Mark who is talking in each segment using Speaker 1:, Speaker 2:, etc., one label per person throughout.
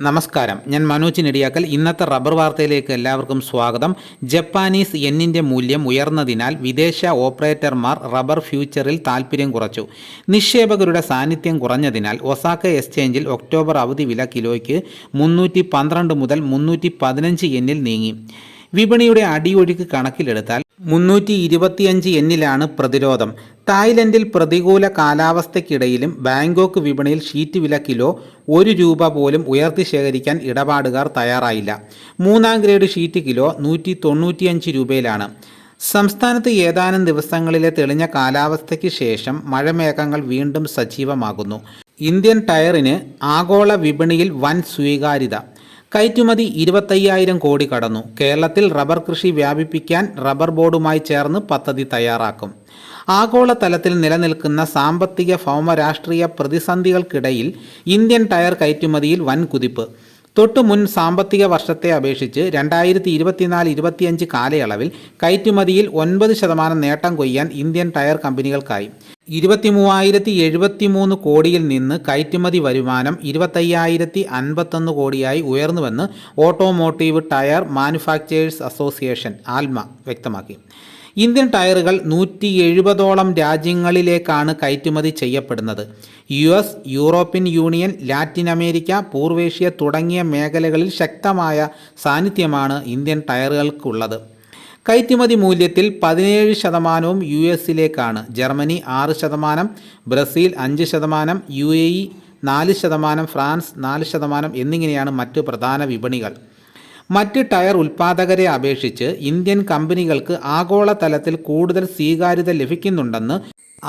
Speaker 1: നമസ്കാരം. ഞാൻ മനോജ് നെടിയാക്കൽ. ഇന്നത്തെ റബ്ബർ വാർത്തയിലേക്ക് എല്ലാവർക്കും സ്വാഗതം. ജപ്പാനീസ് എന്നിന്റെ മൂല്യം ഉയർന്നതിനാൽ വിദേശ ഓപ്പറേറ്റർമാർ റബ്ബർ ഫ്യൂച്ചറിൽ താൽപ്പര്യം കുറച്ചു. നിക്ഷേപകരുടെ സാന്നിധ്യം കുറഞ്ഞതിനാൽ ഒസാക്ക എക്സ്ചേഞ്ചിൽ ഒക്ടോബർ അവധി വില കിലോയ്ക്ക് മുന്നൂറ്റി മുതൽ മുന്നൂറ്റി പതിനഞ്ച് എന്നിൽ നീങ്ങി. വിപണിയുടെ അടിയൊഴുക്ക് കണക്കിലെടുത്താൽ മുന്നൂറ്റി ഇരുപത്തിയഞ്ച് എന്നിലാണ് പ്രതിരോധം. തായ്ലൻഡിൽ പ്രതികൂല കാലാവസ്ഥയ്ക്കിടയിലും ബാങ്കോക്ക് വിപണിയിൽ ഷീറ്റ് വില കിലോ ഒരു രൂപ പോലും ഉയർത്തി ശേഖരിക്കാൻ ഇടപാടുകാർ തയ്യാറായില്ല. മൂന്നാം ഗ്രേഡ് ഷീറ്റ് കിലോ നൂറ്റി തൊണ്ണൂറ്റിയഞ്ച് രൂപയിലാണ്. സംസ്ഥാനത്ത് ഏതാനും ദിവസങ്ങളിലെ തെളിഞ്ഞ കാലാവസ്ഥയ്ക്ക് ശേഷം മഴമേഘങ്ങൾ വീണ്ടും സജീവമാകുന്നു. ഇന്ത്യൻ ടയറിന് ആഗോള വിപണിയിൽ വൻ സ്വീകാര്യത. കയറ്റുമതി ഇരുപത്തയ്യായിരം കോടി കടന്നു. കേരളത്തിൽ റബ്ബർ കൃഷി വ്യാപിപ്പിക്കാൻ റബ്ബർ ബോർഡുമായി ചേർന്ന് പദ്ധതി തയ്യാറാക്കും. ആഗോളതലത്തിൽ നിലനിൽക്കുന്ന സാമ്പത്തിക ഭൗമ രാഷ്ട്രീയ പ്രതിസന്ധികൾക്കിടയിൽ ഇന്ത്യൻ ടയർ കയറ്റുമതിയിൽ വൻ കുതിപ്പ് തൊട്ടു മുൻ സാമ്പത്തിക വർഷത്തെ അപേക്ഷിച്ച് രണ്ടായിരത്തി ഇരുപത്തിനാല് ഇരുപത്തിയഞ്ച് കാലയളവിൽ കയറ്റുമതിയിൽ ഒൻപത് ശതമാനം നേട്ടം കൊയ്യാൻ ഇന്ത്യൻ ടയർ കമ്പനികൾക്കായി. ഇരുപത്തി മൂവായിരത്തി എഴുപത്തി മൂന്ന് കോടിയിൽ നിന്ന് കയറ്റുമതി വരുമാനം ഇരുപത്തയ്യായിരത്തി അൻപത്തൊന്ന് കോടിയായി ഉയർന്നുവെന്ന് ഓട്ടോമോട്ടീവ് ടയർ മാനുഫാക്ചേഴ്സ് അസോസിയേഷൻ ആൽമ വ്യക്തമാക്കി. ഇന്ത്യൻ ടയറുകൾ നൂറ്റി എഴുപതോളം രാജ്യങ്ങളിലേക്കാണ് കയറ്റുമതി ചെയ്യപ്പെടുന്നത്. U S European Union Latin America പൂർവേഷ്യ തുടങ്ങിയ മേഖലകളിൽ ശക്തമായ സാന്നിധ്യമാണ് ഇന്ത്യൻ ടയറുകൾക്കുള്ളത്. കയറ്റുമതി മൂല്യത്തിൽ പതിനേഴ് ശതമാനവും യു എസിലേക്കാണ് ജർമ്മനി ആറ് ശതമാനം ബ്രസീൽ അഞ്ച് ശതമാനം യു എ ഇ നാല് ശതമാനം ഫ്രാൻസ് നാല് ശതമാനം എന്നിങ്ങനെയാണ് മറ്റു പ്രധാന വിപണികൾ. മറ്റ് ടയർ ഉൽപ്പാദകരെ അപേക്ഷിച്ച് ഇന്ത്യൻ കമ്പനികൾക്ക് ആഗോളതലത്തിൽ കൂടുതൽ സ്വീകാര്യത ലഭിക്കുന്നുണ്ടെന്ന്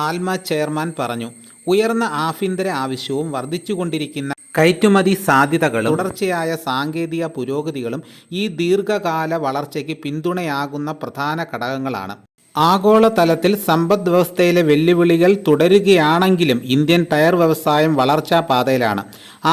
Speaker 1: ആൽമ ചെയർമാൻ പറഞ്ഞു. ഉയർന്ന ആഭ്യന്തര ആവശ്യവും വർദ്ധിച്ചുകൊണ്ടിരിക്കുന്ന കയറ്റുമതി സാധ്യതകളും തുടർച്ചയായ സാങ്കേതിക പുരോഗതികളും ഈ ദീർഘകാല വളർച്ചയ്ക്ക് പിന്തുണയാകുന്ന പ്രധാന ഘടകങ്ങളാണ്. ആഗോളതലത്തിൽ സമ്പദ് വ്യവസ്ഥയിലെ വെല്ലുവിളികൾ തുടരുകയാണെങ്കിലും ഇന്ത്യൻ ടയർ വ്യവസായം വളർച്ചാ പാതയിലാണ്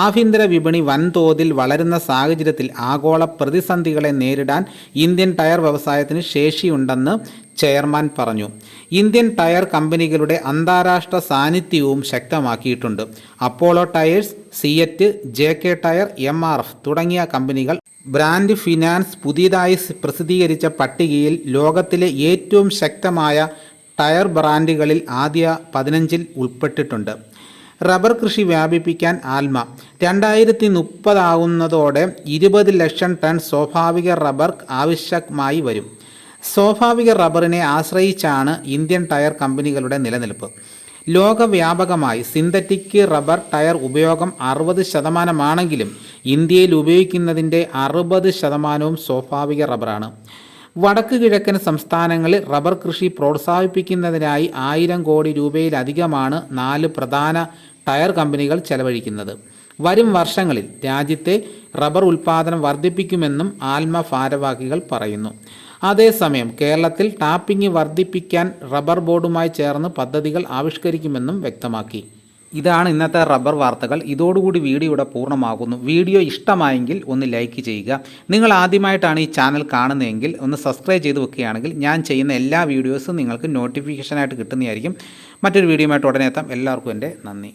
Speaker 1: ആഭ്യന്തര വിപണി വൻതോതിൽ വളരുന്ന സാഹചര്യത്തിൽ ആഗോള പ്രതിസന്ധികളെ നേരിടാൻ ഇന്ത്യൻ ടയർ വ്യവസായത്തിന് ശേഷിയുണ്ടെന്ന് ചെയർമാൻ പറഞ്ഞു. ഇന്ത്യൻ ടയർ കമ്പനികളുടെ അന്താരാഷ്ട്ര സാന്നിധ്യവും ശക്തമാക്കിയിട്ടുണ്ട്. Apollo Tyres CEAT J K Tyre M തുടങ്ങിയ കമ്പനികൾ ബ്രാൻഡ് ഫിനാൻസ് പുതിയതായി പ്രസിദ്ധീകരിച്ച പട്ടികയിൽ ലോകത്തിലെ ഏറ്റവും ശക്തമായ ടയർ ബ്രാൻഡുകളിൽ ആദ്യ പതിനഞ്ചിൽ ഉൾപ്പെട്ടിട്ടുണ്ട്. റബ്ബർ കൃഷി വ്യാപിപ്പിക്കാൻ ആൽമ. രണ്ടായിരത്തി മുപ്പതാകുന്നതോടെ ഇരുപത് ലക്ഷം ടൺ സ്വാഭാവിക റബ്ബർ ആവശ്യമായി വരും. സ്വാഭാവിക റബ്ബറിനെ ആശ്രയിച്ചാണ് ഇന്ത്യൻ ടയർ കമ്പനികളുടെ നിലനിൽപ്പ്. ലോകവ്യാപകമായി സിന്തറ്റിക് റബ്ബർ ടയർ ഉപയോഗം അറുപത് ശതമാനമാണെങ്കിലും ഇന്ത്യയിൽ ഉപയോഗിക്കുന്നതിന്റെ അറുപത് ശതമാനവും സ്വാഭാവിക റബ്ബറാണ്. വടക്ക് കിഴക്കൻ സംസ്ഥാനങ്ങളിൽ റബ്ബർ കൃഷി പ്രോത്സാഹിപ്പിക്കുന്നതിനായി ആയിരം കോടി രൂപയിലധികമാണ് നാല് പ്രധാന ടയർ കമ്പനികൾ ചെലവഴിക്കുന്നത്. വരും വർഷങ്ങളിൽ രാജ്യത്തെ റബ്ബർ ഉൽപ്പാദനം വർദ്ധിപ്പിക്കുമെന്നും ആൽമ ഭാരവാഹികൾ പറയുന്നു. അതേസമയം കേരളത്തിൽ ടാപ്പിംഗ് വർദ്ധിപ്പിക്കാൻ റബ്ബർ ബോർഡുമായി ചേർന്ന് പദ്ധതികൾ ആവിഷ്കരിക്കുമെന്നും വ്യക്തമാക്കി. ഇതാണ് ഇന്നത്തെ റബ്ബർ വാർത്തകൾ. ഇതോടുകൂടി വീഡിയോ ഇവിടെ പൂർണമാകുന്നു. വീഡിയോ ഇഷ്ടമായെങ്കിൽ ഒന്ന് ലൈക്ക് ചെയ്യുക. നിങ്ങൾ ആദ്യമായിട്ടാണ് ഈ ചാനൽ കാണുന്നതെങ്കിൽ ഒന്ന് സബ്സ്ക്രൈബ് ചെയ്ത് വെക്കുകയാണെങ്കിൽ ഞാൻ ചെയ്യുന്ന എല്ലാ വീഡിയോസും നിങ്ങൾക്ക് നോട്ടിഫിക്കേഷനായിട്ട് കിട്ടുന്നതായിരിക്കും. മറ്റൊരു വീഡിയോയുമായിട്ട് ഉടനെ എത്താം. എല്ലാവർക്കും എന്റെ നന്ദി.